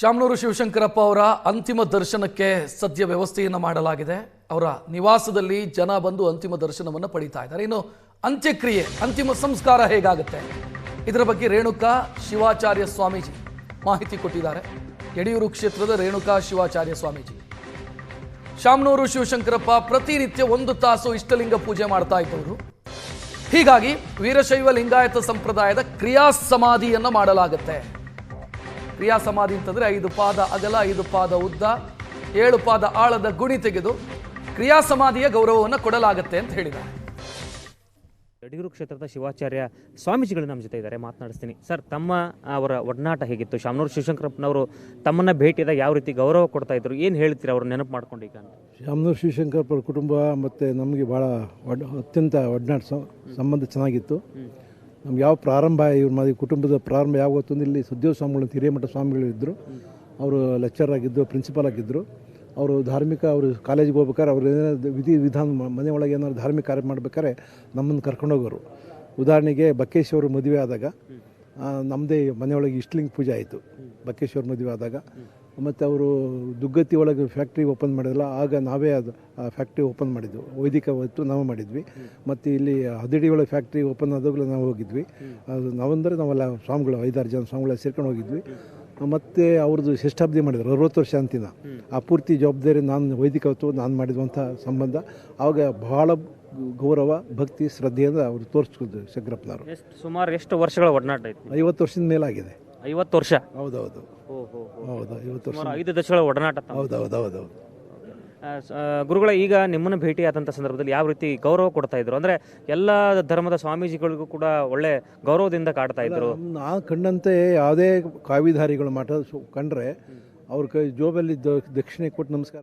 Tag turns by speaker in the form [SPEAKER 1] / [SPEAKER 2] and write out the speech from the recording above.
[SPEAKER 1] ಶಾಮನೂರು ಶಿವಶಂಕರಪ್ಪ ಅವರ ಅಂತಿಮ ದರ್ಶನಕ್ಕೆ ಸದ್ಯ ವ್ಯವಸ್ಥೆಯನ್ನು ಮಾಡಲಾಗಿದೆ. ಅವರ ನಿವಾಸದಲ್ಲಿ ಜನ ಬಂದು ಅಂತಿಮ ದರ್ಶನವನ್ನು ಪಡಿತಾ ಇದ್ದಾರೆ. ಇನ್ನು ಅಂತ್ಯಕ್ರಿಯೆ, ಅಂತಿಮ ಸಂಸ್ಕಾರ ಹೇಗಾಗುತ್ತೆ? ಇದರ ಬಗ್ಗೆ ರೇಣುಕಾ ಶಿವಾಚಾರ್ಯ ಸ್ವಾಮೀಜಿ ಮಾಹಿತಿ ಕೊಟ್ಟಿದ್ದಾರೆ. ಯಡಿಯೂರು ಕ್ಷೇತ್ರದ ರೇಣುಕಾ ಶಿವಾಚಾರ್ಯ ಸ್ವಾಮೀಜಿ. ಶಾಮನೂರು ಶಿವಶಂಕರಪ್ಪ ಪ್ರತಿನಿತ್ಯ ಒಂದು ತಾಸು ಇಷ್ಟಲಿಂಗ ಪೂಜೆ ಮಾಡ್ತಾ ಇದ್ದವರು. ಹೀಗಾಗಿ ವೀರಶೈವ ಲಿಂಗಾಯತ ಸಂಪ್ರದಾಯದ ಕ್ರಿಯಾ ಸಮಾಧಿಯನ್ನು ಮಾಡಲಾಗುತ್ತೆ. ಕ್ರಿಯಾ ಸಮಾಧಿ ಅಂತಂದರೆ ಐದು ಪಾದ ಅಗಲ ಐದು ಪಾದ ಉದ್ದ ಏಳು ಪಾದ ಆಳದ ಗುಣಿ ತೆಗೆದು ಕ್ರಿಯಾ ಸಮಾಧಿಯ ಗೌರವವನ್ನು ಕೊಡಲಾಗುತ್ತೆ ಅಂತ ಹೇಳಿದ್ದಾರೆ.
[SPEAKER 2] ಯಡಿಯೂರು ಕ್ಷೇತ್ರದ ಶಿವಾಚಾರ್ಯ ಸ್ವಾಮೀಜಿಗಳು ನಮ್ಮ ಜೊತೆ ಇದ್ದಾರೆ ಮಾತನಾಡಿಸ್ತೀನಿ. ಸರ್ ತಮ್ಮ ಅವರ ಒಡನಾಟ ಹೇಗಿತ್ತು? ಶಾಮನೂರು ಶಿವಶಂಕರಪ್ಪನವರು ತಮ್ಮನ್ನ ಭೇಟಿಯಾದಾಗ ಯಾವ ರೀತಿ ಗೌರವ ಕೊಡ್ತಾ ಇದ್ರು? ಏನು ಹೇಳ್ತೀರಿ ಅವ್ರು ನೆನಪು ಮಾಡ್ಕೊಂಡು ಈಗ
[SPEAKER 3] ಶಾಮನೂರು ಶಿವಶಂಕರಪ್ಪರ ಕುಟುಂಬ ಮತ್ತು ನಮಗೆ ಭಾಳ ಒಡ್ ಅತ್ಯಂತ ಒಡನಾಟ ಸ- ಸಂಬಂಧ ಚೆನ್ನಾಗಿತ್ತು. ನಮ್ಗೆ ಯಾವ ಪ್ರಾರಂಭ ಇವ್ರ ಮಾದಿ ಕುಟುಂಬದ ಪ್ರಾರಂಭ ಯಾವ ಅಂದ್ರೆ ಇಲ್ಲಿ ಸುದ್ದೇವ ಸ್ವಾಮಿಗಳು ಅಂತ ಹಿರೇಮಠ ಸ್ವಾಮಿಗಳು ಇದ್ದರು ಅವರು ಲೆಕ್ಚರ್ ಆಗಿದ್ದರು ಪ್ರಿನ್ಸಿಪಾಲ್ ಆಗಿದ್ದರು ಅವರು ಧಾರ್ಮಿಕ, ಅವರು ಕಾಲೇಜಿಗೆ ಹೋಗ್ಬೇಕಾದ್ರೆ ಅವ್ರು ಏನಾದ್ರು ವಿಧಿ ವಿಧಾನ ಮನೆ ಒಳಗೆ ಏನಾದ್ರು ಧಾರ್ಮಿಕ ಕಾರ್ಯ ಮಾಡ್ಬೇಕಾದ್ರೆ ನಮ್ಮನ್ನು ಕರ್ಕೊಂಡೋಗೋರು ಉದಾಹರಣೆಗೆ ಬಕ್ಕೇಶ್ವರ ಮದುವೆ ಆದಾಗ ನಮ್ಮದೇ ಮನೆಯೊಳಗೆ ಇಷ್ಟಲಿಂಗ ಪೂಜೆ ಆಯಿತು. ಬಕ್ಕೇಶ್ವರ ಮದುವೆ ಆದಾಗ. ಮತ್ತು ಅವರು ದುಗ್ಗತ್ತಿ ಒಳಗೆ ಫ್ಯಾಕ್ಟ್ರಿ ಓಪನ್ ಮಾಡಿದ್ರಲ್ಲ ಆಗ ನಾವೇ ಅದು ಆ ಫ್ಯಾಕ್ಟ್ರಿ ಓಪನ್ ಮಾಡಿದ್ವು. ವೈದಿಕ ಹೊತ್ತು ನಾವು ಮಾಡಿದ್ವಿ. ಮತ್ತು ಇಲ್ಲಿ ಹದಿಡಿ ಒಳಗೆ ಫ್ಯಾಕ್ಟ್ರಿ ಓಪನ್ ಆದಾಗಲೂ ನಾವು ಹೋಗಿದ್ವಿ. ಅದು ನಾವಂದರೆ ನಾವೆಲ್ಲ ಸ್ವಾಮಿಗಳು ಐದಾರು ಜನ ಸ್ವಾಮಿಗಳ ಸೇರ್ಕೊಂಡು ಹೋಗಿದ್ವಿ. ಮತ್ತು ಅವ್ರದ್ದು ಶಿಷ್ಟಾಬ್ದಿ ಮಾಡಿದ್ರು ಅರವತ್ತು ವರ್ಷ ಅಂತಿನ. ಆ ಪೂರ್ತಿ ಜವಾಬ್ದಾರಿ ನಾನು ವೈದಿಕ ಹೊತ್ತು ನಾನು ಮಾಡಿದಂಥ ಸಂಬಂಧ. ಆವಾಗ ಬಹಳ ಗೌರವ ಭಕ್ತಿ ಶ್ರದ್ಧೆಯಿಂದ ಅವರು ತೋರಿಸ್ಕೊದ್ರು ಶಂಕರಪ್ಪನವರು.
[SPEAKER 2] ಸುಮಾರು ಎಷ್ಟು ವರ್ಷಗಳ ಒಡನಾಟ
[SPEAKER 3] ಐವತ್ತು ವರ್ಷದ ಮೇಲಾಗಿದೆ.
[SPEAKER 2] ಐವತ್ತು ವರ್ಷ?
[SPEAKER 3] ಹೌದೌದು.
[SPEAKER 2] ಹೌದು ಹೋ ಹೋ.
[SPEAKER 3] ಹೌದು ಐವತ್ತು ವರ್ಷ.
[SPEAKER 2] ಸುಮಾರು ಐದು ದಶಕಗಳ ಒಡನಾಟ ತಮ್ಮ.
[SPEAKER 3] ಹೌದು ಹೌದು ಹೌದು ಹೌದು
[SPEAKER 2] ಆ, ಸ- ಆ, ಗುರುಗಳ ಈಗ ನಿಮ್ಮನ್ನು ಭೇಟಿಯಾದಂಥ ಸಂದರ್ಭದಲ್ಲಿ ಯಾವ ರೀತಿ ಗೌರವ ಕೊಡ್ತಾ ಇದ್ರು? ಅಂದ್ರೆ ಎಲ್ಲ ಧರ್ಮದ ಸ್ವಾಮೀಜಿಗಳಿಗೂ ಕೂಡ ಒಳ್ಳೆ ಗೌರವದಿಂದ ಕಾಡ್ತಾ ಇದ್ರು.
[SPEAKER 3] ನಾ ಕಂಡಂತೆ ಯಾವುದೇ ಕಾವಿಧಾರಿಗಳು ಸು- ಕಂಡ್ರೆ ಅವ್ರ ಕೈ ಜೋಬಲ್ಲಿ ದ- ದಕ್ಷಿಣೆ ಕೊಟ್ಟು ನಮಸ್ಕಾರ